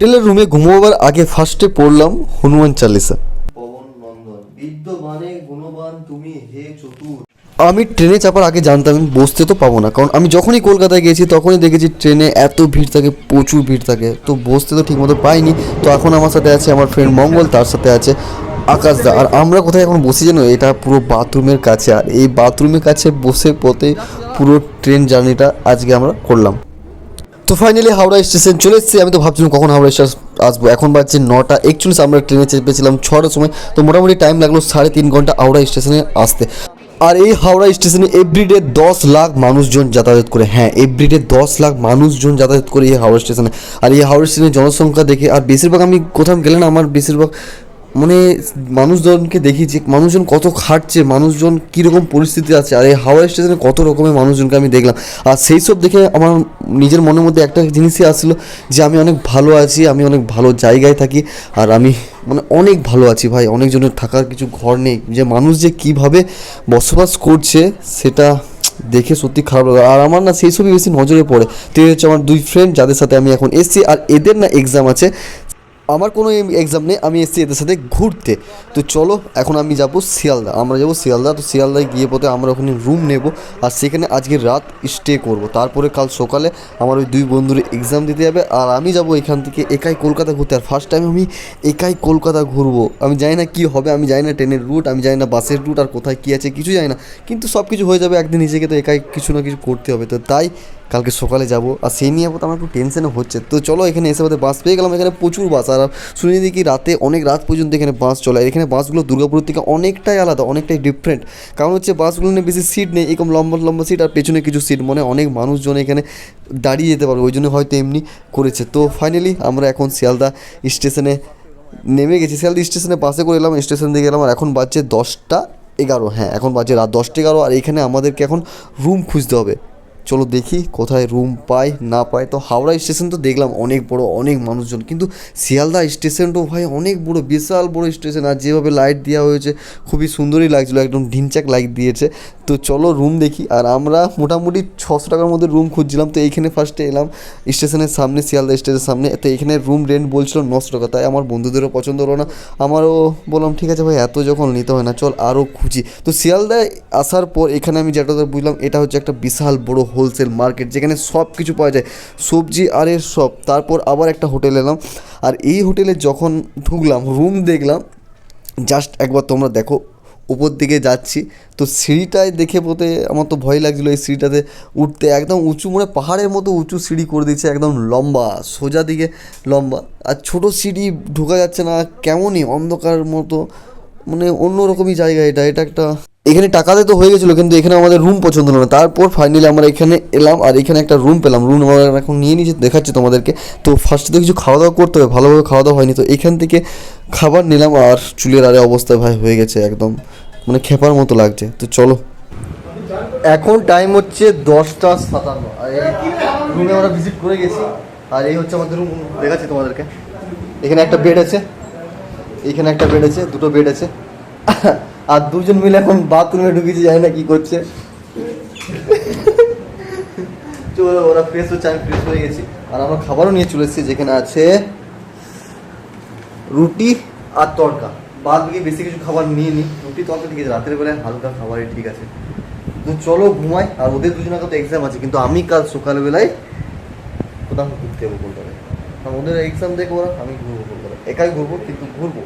হোটেলের রুমে ঘুমোবার আগে ফার্স্টে পড়লাম হনুমান চালিসা। আমি ট্রেনে চাপার আগে জানতাম আমি বসতে তো পাবো না কারণ আমি যখনই কলকাতায় গেছি তখনই দেখেছি ট্রেনে এত ভিড় থাকে প্রচুর ভিড় থাকে। তো বসতে তো ঠিকমতো পাইনি তো এখন আমার সাথে আছে আমার ফ্রেন্ড মঙ্গল তার সাথে আছে আকাশ দা। আর আমরা কোথায় এখন বসি জানো এটা পুরো বাথরুমের কাছে। আর এই বাথরুমের কাছে বসে পথে পুরো ট্রেন জার্নিটা আজকে আমরা করলাম। তো ফাইনালি হাওড়া স্টেশন চলে এসেছি। আমি তো ভাবছিলাম কখন হাওড়া স্টেশন আসব। এখন বাজছে নটা একচল্লিশ। আমরা ট্রেনে চেপেছিলাম ছটার সময়। তো মোটামুটি টাইম লাগল সাড়ে তিন ঘণ্টা হাওড়া স্টেশনে আসতে। আর এই হাওড়া স্টেশনে এভরিডে দশ লাখ মানুষজন যাতায়াত করে। হ্যাঁ এভরিডে দশ লাখ মানুষজন যাতায়াত করে এই হাওড়া স্টেশনে আর এই হাওড়া স্টেশনের জনসংখ্যা দেখে আর বেশিরভাগ আমি কোথাও গেলে না, আমার বেশিরভাগ মানে মানুষজনকে দেখি যে মানুষজন কত খাটছে, মানুষজন কীরকম পরিস্থিতি আছে, আর এই হাওড়া স্টেশনে কত রকমের মানুষজনকে আমি দেখলাম। আর সেই সব দেখে আমার নিজের মনের মধ্যে একটা জিনিসই আসলো যে আমি অনেক ভালো আছি, আমি অনেক ভালো জায়গায় থাকি, আর আমি মানে অনেক ভালো আছি ভাই, অনেকজনের থাকার কিছু ঘর নেই। যে মানুষ যে কীভাবে বসবাস করছে সেটা দেখে সত্যি খারাপ লাগে আর আমার না সেই সবই বেশি নজরে পড়ে। তো হচ্ছে আমার দুই ফ্রেন্ড যাদের সাথে আমি এখন এসছি, আর এদের না এক্সাম আছে। আমার কোনো এক্সাম নেই, আমি এসেছি এদের সাথে ঘুরতে। তো চলো, এখন আমি যাব শিয়ালদা। আমরা যাব শিয়ালদা, তো শিয়ালদায় গিয়ে পথে আমরা ওখানে রুম নেব। আর সেখানে আজকে রাত স্টে করব। তারপরে কাল সকালে আমার ওই দুই বন্ধুর এক্সাম দিতে যাবে। আর আমি যাব এখান থেকে একাই কলকাতা ঘুরতে। আর ফার্স্ট টাইম আমি একাই কলকাতা ঘুরবো। আমি জানি না কী হবে, আমি জানি না ট্রেনের রুট আমি জানি না বাসের রুট আর কোথায় কী আছে, কিছু জানি না। কিন্তু সব কিছু হয়ে যাবে একদিন নিজেকে তো একাই কিছু না কিছু করতে হবে। তো তাই কালকে সকালে যাব। আর সেই নিয়ে আমার একটু টেনশনও হচ্ছে। তো চলো এখানে এসে বোধহয় বাস পেয়ে গেলাম। এখানে প্রচুর বাস আর শুনে দেখি রাতে অনেক রাত পর্যন্ত এখানে বাস চলে। আর এখানে বাসগুলো দুর্গাপুরের থেকে অনেকটাই আলাদা, অনেকটাই ডিফারেন্ট কারণ হচ্ছে বাসগুলো নিয়ে বেশি সিট নেই। এরকম লম্বা লম্বা সিট আর পেছনে কিছু সিট মানে অনেক মানুষজন এখানে দাঁড়িয়ে যেতে পারবে। ওই জন্য হয়তো এমনি করেছে। তো ফাইনালি আমরা এখন শিয়ালদা স্টেশনে নেমে গেছি। শিয়ালদা স্টেশনে বাসে করে এলাম। স্টেশন দিয়ে গেলাম আর এখন বাজছে দশটা এগারো। হ্যাঁ এখন বাজে রাত দশটা এগারো। আর এখানে আমাদেরকে এখন রুম খুঁজতে হবে। চলো দেখি কোথায় রুম পাই, না পাই। তো হাওড়া স্টেশন তো দেখলাম, অনেক বড়, অনেক মানুষজন। কিন্তু শিয়ালদা স্টেশনটাও ভাই অনেক বড়, বিশাল বড় স্টেশন আর যেভাবে লাইট দেওয়া হয়েছে, খুবই সুন্দরই লাগছিল। একদম ঢিনচাক লাইট দিয়েছে। তো চলো রুম দেখি। আর আমরা মোটামুটি ছশো টাকার মধ্যে রুম খুঁজছিলাম। তো এইখানে ফার্স্টে এলাম স্টেশনের সামনে, শিয়ালদা স্টেশনের সামনে। তো এখানে রুম রেন্ট বলছিল নশো টাকা। তাই আমার বন্ধুদেরও পছন্দ হলো না। আমারও বললাম, ঠিক আছে ভাই, এত যখন নিতে হয় না, চল আরও খুঁজি। তো শিয়ালদায় আসার পর এখানে আমি যেটা বুঝলাম, এটা হচ্ছে একটা বিশাল বড় হোলসেল মার্কেট যেখানে সব কিছু পাওয়া যায়, সবজি আর এর সব। তারপর আবার একটা হোটেল এলাম। আর এই হোটেলে যখন ঢুকলাম রুম দেখলাম জাস্ট একবার তোমরা দেখো, উপর দিকে যাচ্ছি। তো সিঁড়িটায় দেখে পোতে আমার তো ভয় লাগছিল, এই সিঁড়িটাতে উঠতে। একদম উঁচু মানে পাহাড়ের মতো উঁচু সিঁড়ি করে দিচ্ছে একদম লম্বা, সোজা দিকে লম্বা। আর ছোট সিঁড়ি ঢোকা যাচ্ছে না, কেমনই অন্ধকার মতো মানে অন্যরকমই জায়গা এটা। এটা একটা এখানে টাকাতে তো হয়ে গেছিল, কিন্তু এখানে আমাদের রুম পছন্দ হলো না। তারপর ফাইনালি আমরা এখানে এলাম, আর এখানে একটা রুম পেলাম। রুম আমরা এখন নিয়ে নিয়েছি, দেখাচ্ছি তোমাদেরকে। তো ফার্স্টে তো কিছু খাওয়া দাওয়া করতে হবে, ভালোভাবে খাওয়া দাওয়া হয়নি। তো এখান থেকে খাবার নিলাম, আর চুলের আরে অবস্থা ভাই হয়ে গেছে একদম মানে খেপার মতো লাগছে। তো চলো। এখন টাইম হচ্ছে দশটা সাতান্ন। আর এই রুমে আমরা ভিজিট করে গেছি। আর এই হচ্ছে আমাদের রুম দেখাচ্ছি তোমাদেরকে। এখানে একটা বেড আছে। এখানে একটা বেড আছে, দুটো বেড আছে। আর দুজন মিলে এখন বাথরুমে ঢুকেছি, জানি না কি করছে। চলো, ওরা ফ্রেশ হচ্ছে, আমি ফ্রেশ হয়ে গেছি। আর আমরা খাবারও নিয়ে চলে এসেছি, যেখানে আছে রুটি আর তড়কা বাদ বাকি বেশি কিছু খাবার নিয়ে নিই রুটি তড়কা ঠিক আছে, রাতের বেলায় হালকা খাবারই ঠিক আছে। তো চলো ঘুমাই, আর ওদের দুজনের তো এক্সাম আছে, কিন্তু আমি কাল সকালবেলায় কোথাও ঘুরতে যাব কলকাতায় ওদের এক্সাম দেখব ওরা, আমি ঘুরবো কলকাতা একাই ঘুরবো, কিন্তু ঘুরবো।